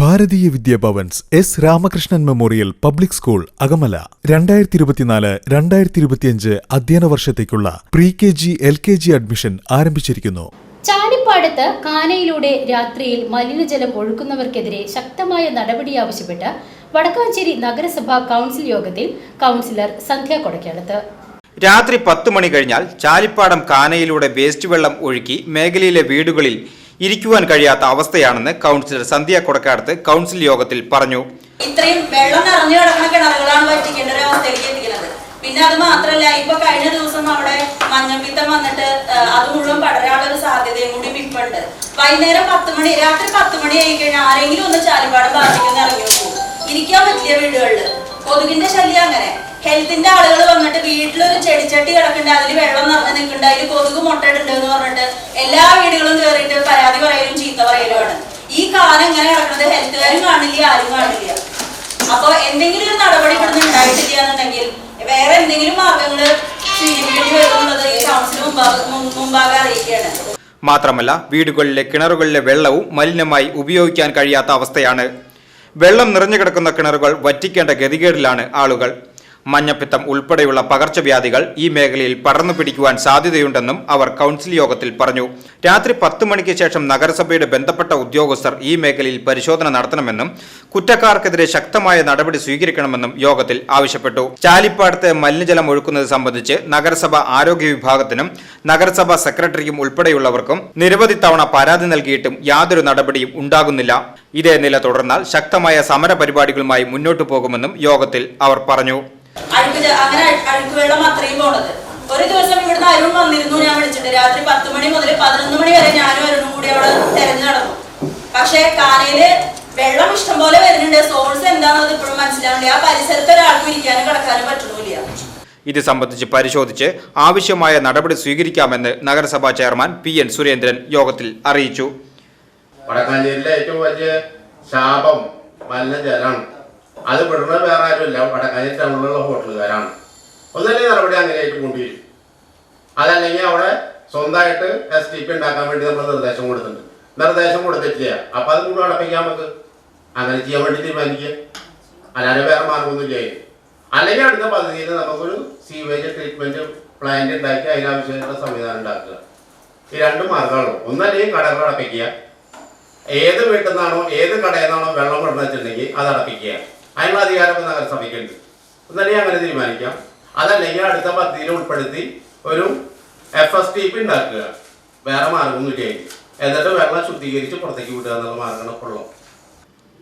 Bharatiya Vidyabhavans S Ramakrishnan memorial public school Akamala. രണ്ടായിരത്തി ഇരുപത്തിനാല് രണ്ടായിരത്തി ഇരുപത്തിയഞ്ച് അധ്യയന വർഷത്തേക്കുള്ള pre K G L K G admission ആരംഭിച്ചിരിക്കുന്നു. ചാലിപ്പാടത്ത് കാനയിലൂടെ രാത്രിയിൽ മലിനജലം ഒഴുക്കുന്നവർക്കെതിരെ ശക്തമായ നടപടി ആവശ്യപ്പെട്ട് വടക്കാഞ്ചേരി നഗരസഭാ കൗൺസിൽ യോഗത്തിൽ കൗൺസിലർ സന്ധ്യ കൊടക്കാലത്ത് രാത്രി പത്ത് മണി കഴിഞ്ഞാൽ ചാലിപ്പാടം കാനയിലൂടെ വേസ്റ്റ് വെള്ളം ഒഴുക്കി മേഖലയിലെ വീടുകളിൽ ഇരിക്കുവാൻ കഴിയാത്ത അവസ്ഥയാണെന്ന് കൗൺസിലർ സന്ധ്യ കൊടക്കാടത്ത് കൗൺസിൽ യോഗത്തിൽ പറഞ്ഞു. ഇത്രയും വെള്ളം നിറഞ്ഞു കിടക്കുന്ന കിണറുകളാണ് വറ്റിക്കേണ്ട ഒരു അവസ്ഥയിലേക്ക് പിന്നെ അത് മാത്രല്ല ഇപ്പൊ കഴിഞ്ഞ ദിവസം അവിടെ മഞ്ഞപ്പിത്തം വന്നിട്ട് അത് മുഴുവൻ പടരാനുള്ള സാധ്യതയും കൂടി ഇപ്പുണ്ട്. വൈകുന്നേരം പത്ത് മണി രാത്രി പത്ത് മണി ആയി കഴിഞ്ഞാൽ ആരെങ്കിലും ഒന്ന് ചാലിപ്പാടം ബാധിക്കുന്ന ഇറങ്ങി പോകും ഇരിക്കാൻ പറ്റിയ വീടുകളിൽ. കൊതുകിന്റെ ശല്യം അങ്ങനെ. ഹെൽത്തിന്റെ ആളുകൾ വന്നിട്ട് വീട്ടിലൊരു ചെടിച്ചട്ടി കിടക്കുന്നുണ്ട് അതിൽ വെള്ളം നിറഞ്ഞു നിൽക്കുന്നുണ്ട് അതിൽ കൊതുക് മുട്ടയിട്ടുണ്ട് എന്ന് പറഞ്ഞിട്ട് എല്ലാ വീടുകളും കയറിയിട്ട് പരാതി പറയലും ചീത്ത പറയലുമാണ് ഈ കാലം ഇങ്ങനെ കിടക്കുന്നത് ഹെൽത്തുകാരും കാണില്ല ആരും കാണില്ല. അപ്പൊ എന്തെങ്കിലും ഒരു നടപടി ഇവിടുന്ന് ഉണ്ടായിട്ടില്ല എന്നുണ്ടെങ്കിൽ വേറെ എന്തെങ്കിലും മാർഗങ്ങൾ സ്വീകരിക്കേണ്ടി വരുമെന്നുള്ളത് ഈ കൗൺസിൽ മുമ്പാകെ അറിയിക്കുകയാണ്. മാത്രമല്ല വീടുകളിലെ കിണറുകളിലെ വെള്ളവും മലിനമായി ഉപയോഗിക്കാൻ കഴിയാത്ത അവസ്ഥയാണ് വെള്ളം നിറഞ്ഞു കിടക്കുന്ന കിണറുകൾ വറ്റിക്കേണ്ട ഗതികേടിലാണ് ആളുകൾ മഞ്ഞപ്പിത്തം ഉൾപ്പെടെയുള്ള പകർച്ചവ്യാധികൾ ഈ മേഖലയിൽ പടർന്നു പിടിക്കുവാൻ സാധ്യതയുണ്ടെന്നും അവർ കൗൺസിൽ യോഗത്തിൽ പറഞ്ഞു. രാത്രി പത്ത് മണിക്ക് ശേഷം നഗരസഭയുടെ ബന്ധപ്പെട്ട ഉദ്യോഗസ്ഥർ ഈ മേഖലയിൽ പരിശോധന നടത്തണമെന്നും കുറ്റക്കാർക്കെതിരെ ശക്തമായ നടപടി സ്വീകരിക്കണമെന്നും യോഗത്തിൽ ആവശ്യപ്പെട്ടു. ചാലിപ്പാടത്ത് മലിനജലം ഒഴുക്കുന്നത് സംബന്ധിച്ച് നഗരസഭ ആരോഗ്യ വിഭാഗത്തിനും നഗരസഭാ സെക്രട്ടറിക്കും ഉൾപ്പെടെയുള്ളവർക്കും നിരവധി തവണ പരാതി നൽകിയിട്ടും യാതൊരു നടപടിയും ഉണ്ടാകുന്നില്ല. ഇതേ നില തുടർന്നാൽ ശക്തമായ സമരപരിപാടികളുമായി മുന്നോട്ടു പോകുമെന്നും യോഗത്തിൽ അവർ പറഞ്ഞു. അഴുക്ക് അങ്ങനെ അഴു- അഴുക്ക് വെള്ളം അത്രയും പോണത്. ഒരു ദിവസം ഇവിടുന്ന് അരുൺ വന്നിരുന്നു ഞാൻ വിളിച്ചിട്ട്. രാത്രി പത്ത് മണി മുതൽ പതിനൊന്ന് മണി വരെ ഞാനും അരുണും കൂടി അവിടെ തെരഞ്ഞു നടന്നു. പക്ഷേ കാനയിൽ വെള്ളം ഇഷ്ടംപോലെ വരുന്നുണ്ട്. സോഴ്സ് അത് ഇപ്പോഴും മനസ്സിലാവില്ല ആ പരിസരത്ത് ഒരാൾക്കും ഇരിക്കാനും കിടക്കാനും പറ്റുന്നില്ല ഇത് സംബന്ധിച്ച് പരിശോധിച്ച് ആവശ്യമായ നടപടി സ്വീകരിക്കാമെന്ന് നഗരസഭാ ചെയർമാൻ പി എൻ സുരേന്ദ്രൻ യോഗത്തിൽ അറിയിച്ചു. വടക്കാഞ്ചേരിയിലെ ഏറ്റവും വലിയ ശാപം മലിനജലാണ് അത് വിടുന്നത് വേറെ ആരുമില്ല. വടക്കാഞ്ചേരി ടൗണിലുള്ള ഹോട്ടലുകാരാണ്. ഒന്നല്ലേ നടപടി അങ്ങനെയായിട്ട് കൊണ്ടുവരും. അതല്ലെങ്കിൽ അവിടെ സ്വന്തമായിട്ട് എസ് ടി പി ഉണ്ടാക്കാൻ വേണ്ടി നമ്മൾ നിർദ്ദേശം കൊടുത്തിട്ടുണ്ട് നിർദ്ദേശം കൊടുത്തിട്ടില്ല. അപ്പൊ അത് കൂടെ അടപ്പിക്കാൻ നമുക്ക്. അങ്ങനെ ചെയ്യാൻ വേണ്ടി തീരുമാനിക്കുക അല്ലാതെ വേറെ മാർഗമൊന്നുമില്ല അല്ലെങ്കിൽ അടുത്ത പദ്ധതിയിൽ നമുക്കൊരു സീവേജ് ട്രീറ്റ്മെന്റ് പ്ലാന്റ് ഉണ്ടാക്കി അതിനാവശ്യമായിട്ടുള്ള സംവിധാനം ഉണ്ടാക്കുക. ഈ രണ്ട് മാർഗമാണ് ഒന്നല്ലെങ്കിൽ കടകൾ അടപ്പിക്കുക. ഏത് വീട്ടിൽ നിന്നാണോ ഏത് കടയിൽ നിന്നാണോ വെള്ളം കൊണ്ടുവന്നിട്ടുണ്ടെങ്കിൽ അത് അടപ്പിക്കുക. അധികാരം സമീപിക്കുന്നത് ഒന്നല്ലേ അങ്ങനെ തീരുമാനിക്കാം? അതല്ലെങ്കിൽ അടുത്ത പദ്ധതിയിൽ ഉൾപ്പെടുത്തി ഒരു എഫ് എസ് ടി പി ഉണ്ടാക്കുക. വേറെ മാർഗമൊന്നുമില്ല. എന്നിട്ട് വെള്ളം ശുദ്ധീകരിച്ച് പുറത്തേക്ക് വിടുക എന്നുള്ള മാർഗമാണ് ഉള്ളു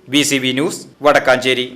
V C B news Vadakkanchery.